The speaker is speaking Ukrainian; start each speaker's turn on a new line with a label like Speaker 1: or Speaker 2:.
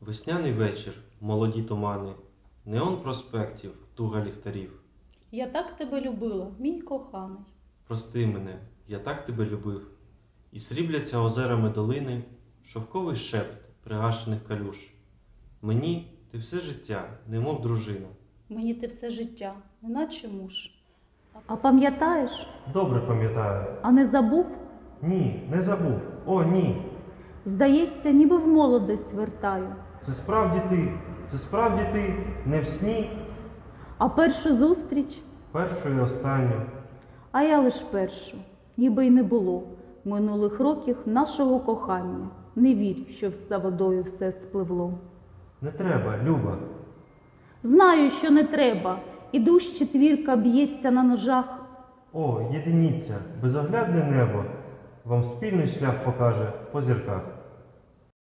Speaker 1: Весняний вечір, молоді тумани, неон проспектів, туга ліхтарів.
Speaker 2: Я так тебе любила, мій коханий.
Speaker 1: Прости мене, я так тебе любив. І срібляться озерами долини, шовковий шепт пригашених калюш. Мені ти все життя, немов дружина.
Speaker 2: Мені ти все життя, неначе муж.
Speaker 3: А пам'ятаєш,
Speaker 1: Добре пам'ятаю.
Speaker 3: а не забув?
Speaker 1: Ні, не забув. О, ні.
Speaker 3: Здається, ніби в молодость вертаю.
Speaker 1: Це справді ти, це справді ти, не в сні,
Speaker 3: А першу зустріч,
Speaker 1: першу і останню.
Speaker 3: а я лиш першу, ніби й не було минулих років нашого кохання. Не вірь, що за водою все спливло.
Speaker 1: Не треба, Люба.
Speaker 3: Знаю, що не треба, і душ четвірка б'ється на ножах.
Speaker 1: О, єдиніця, безоглядне небо, вам спільний шлях покаже по зірках.